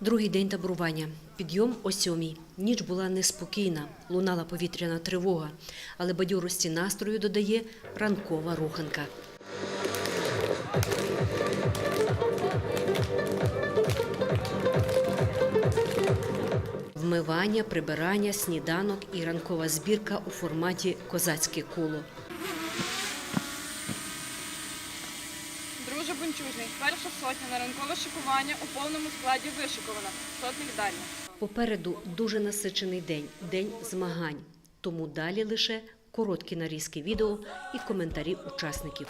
Другий день таборування. Підйом о сьомій. Ніч була неспокійна, лунала повітряна тривога, але бадьорості настрою додає ранкова руханка. Вмивання, прибирання, сніданок і ранкова збірка у форматі козацьке коло. Перша сотня на ранкове шикування у повному складі вишикована. Сотник далі. Попереду дуже насичений день, день змагань. Тому далі лише короткі нарізки відео і коментарі учасників.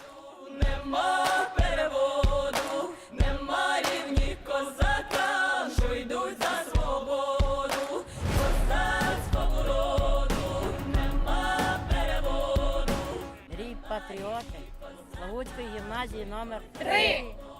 Нема переводу, нема рівні козака, що йдуть за свободу, козацького роду, нема переводу. Рій патріоти Славутської гімназії номер 3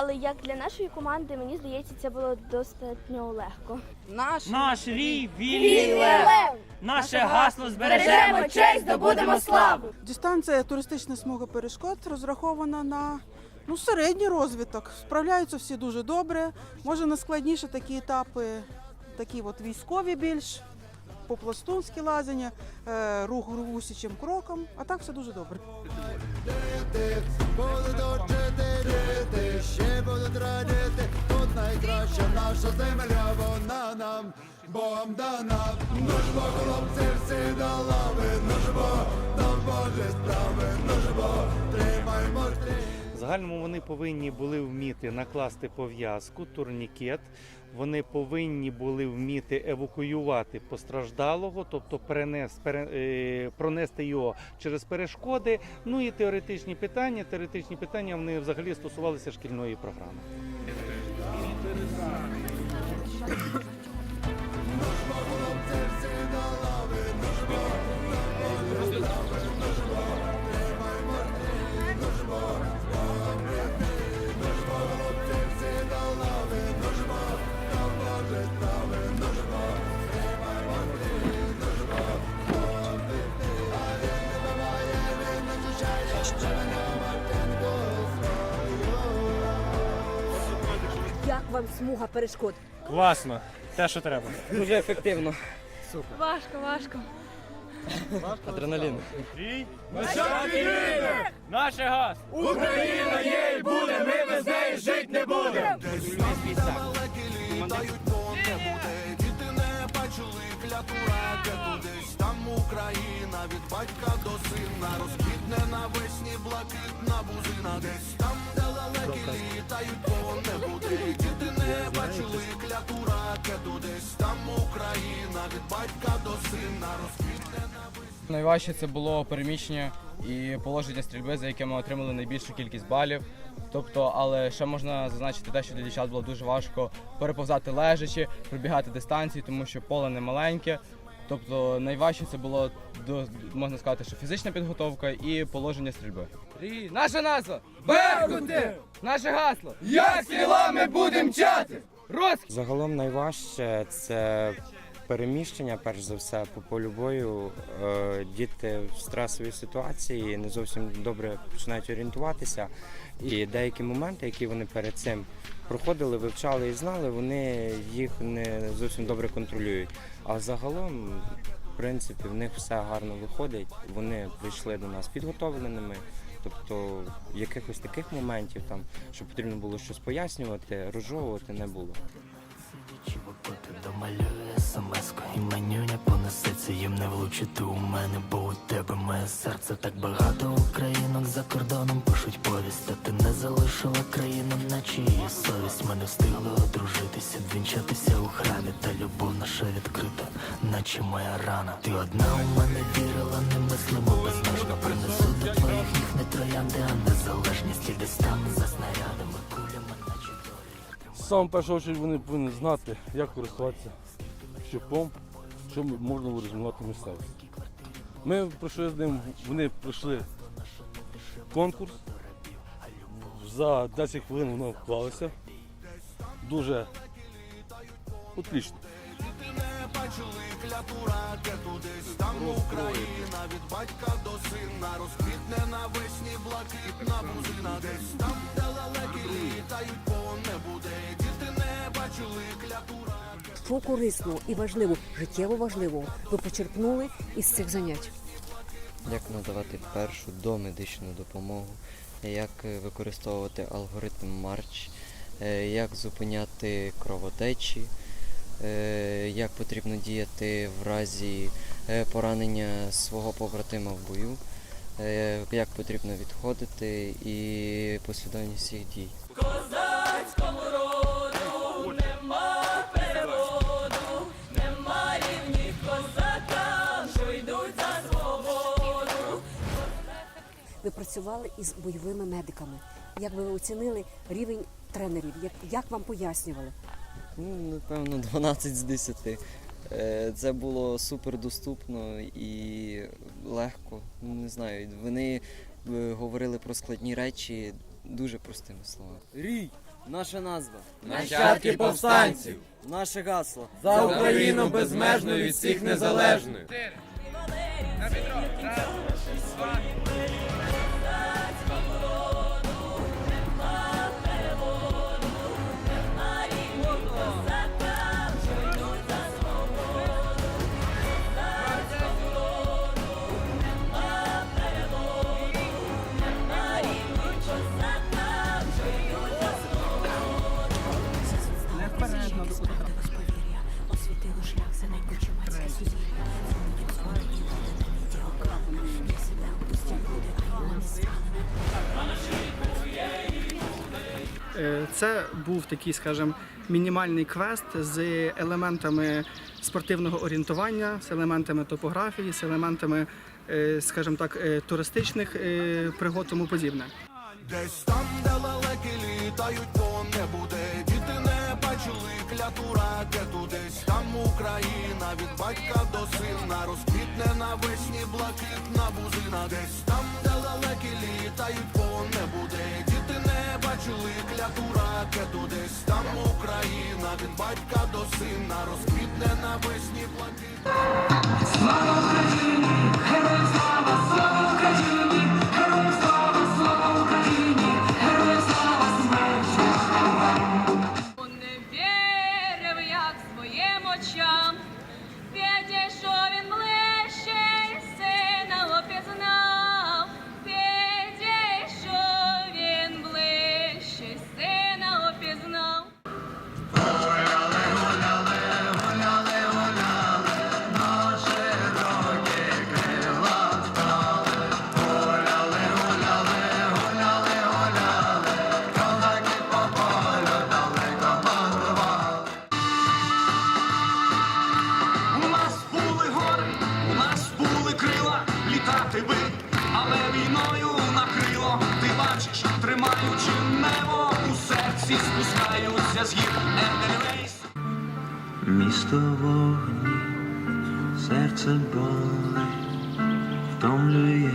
але як для нашої команди, мені здається, це було достатньо легко. Наш Наш рій вільний лев. Наше гасло збережемо. Честь, здобудемо славу. Дистанція туристична смуга перешкод розрахована на ну, середній розвиток. Справляються всі дуже добре. Може найскладніше такі етапи, такі от військові більш, по-пластунськи лазення, е, рух русічим кроком, а так все дуже добре. ще будуть радіти, тут найкраща наша земля, вона нам Богом дана. Ж бо, хлопці, загальному вони повинні були вміти накласти пов'язку, турнікет. Вони повинні були вміти евакуювати постраждалого, тобто перенес, пере, е, пронести його через перешкоди. Ну і теоретичні питання. Теоретичні питання вони взагалі стосувалися шкільної програми. Смуга перешкод? Класно, те, що треба. Дуже ефективно. важко, важко. Адреналін. Наше газ! Україна є і буде, ми без неї жить не будемо. Далекі літають, бо не буде. Діти не бачили кляту ракету. Десь там Україна від батька до сина розквітне навесні блакитна бузина. Десь там далекі літають, бо не буде. Діти не бачили кляту ракету. Десь там Україна від батька до сина розквітне на Найважче це було переміщення і положення стрільби, за яке ми отримали найбільшу кількість балів. Тобто, але ще можна зазначити те, що для дівчат було дуже важко переповзати лежачі, пробігати дистанції, тому що поле не маленьке. Тобто найважче це було до- можна сказати, що фізична підготовка і положення стрільби. Наша назва! Беркути! Наше гасло! Як стрілами будем чати? Розк! Загалом найважче це переміщення, перш за все, по полю бою. Е, Діти в стресовій ситуації не зовсім добре починають орієнтуватися. І деякі моменти, які вони перед цим проходили, вивчали і знали, вони їх не зовсім добре контролюють. А загалом, в принципі, в них все гарно виходить. Вони прийшли до нас підготовленими. Тобто якихось таких моментів, там, що потрібно було щось пояснювати, розжовувати не було. Ти домалює смс і менюня понесеться їм не влучити у мене, бо у тебе моє серце так багато українок за кордоном пишуть повість, та ти не залишила країну, наче її совість. Ми не встигли одружитися, вінчатися у храмі, та любов наша відкрита, наче моя рана. Ти одна у мене вірила, немислимо безмежно принесу до твоїх ніг не троянди, а незалежність і десь там за снарядами, кулями, наче долі. Саме першу чергу вони повинні знати, як користуватися щупом, що можна урегулювати місцевість. Ми пройшли з ним, вони пройшли конкурс. За 10 хвилин воно вклалося. Дуже отлично. не бачили кляту ракету десь там Україна від батька до сина розквітне навесні блакитна бузина десь там, де лелеки Що корисно і важливо, життєво важливого ви почерпнули із цих занять? Як надавати першу домедичну допомогу, як е, використовувати алгоритм Марч, е, як зупиняти кровотечі, е, як потрібно діяти в разі поранення свого побратима в бою, як потрібно відходити і послідовність всіх дій. Ви працювали із бойовими медиками. Як би ви оцінили рівень тренерів? Як, як вам пояснювали? Ну, напевно, 12 з 10. Е, Це було супер доступно і легко. Ну, Не знаю, вони е, говорили про складні речі дуже простими словами. Рій наша назва. Нащадки повстанців! Наше гасло. За Україну безмежно від всіх незалежних! Е, Це був такий, скажімо, мінімальний квест з елементами спортивного орієнтування, з елементами топографії, з елементами, е, скажімо так, е, туристичних е, пригод тому подібне. Десь там, де лелеки літають по небу, де діти не бачили кляту ракету, десь там Україна від батька до сина. Розквітне навесні блакитна бузина, десь там, де лелеки літають діти не бачили кляту ракету, десь там Україна від батька до сина розквітне навесні блакитна. Втомлює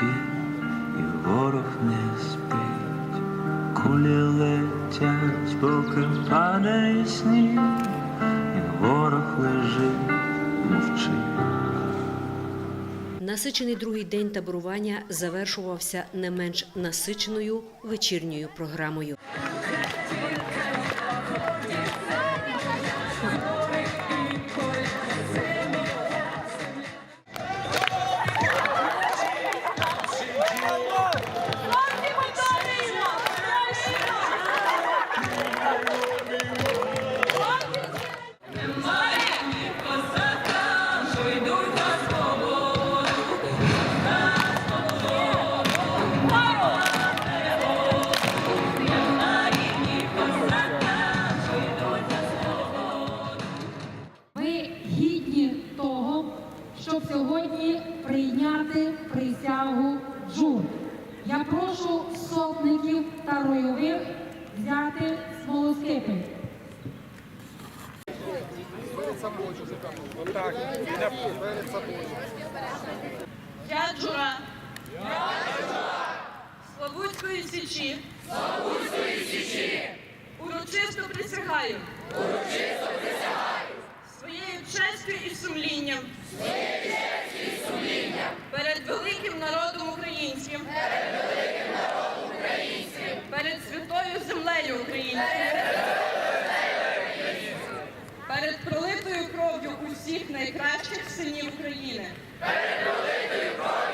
біль, і ворог не спить. Кулі летять, поки падає сніг, і ворог лежить, мовчить. Насичений другий день таборування завершувався не менш насиченою вечірньою програмою. Прийняти присягу джур. Я прошу сотників та ройових взяти смолоскипи. Я Джура. Славутської січі. Славутської січі. Урочисто присягаю. Урочисто присягаю. Своєю честю і сумлінням. Своєю перед пролитою кров'ю усіх найкращих синів України. Перед пролитою кров'ю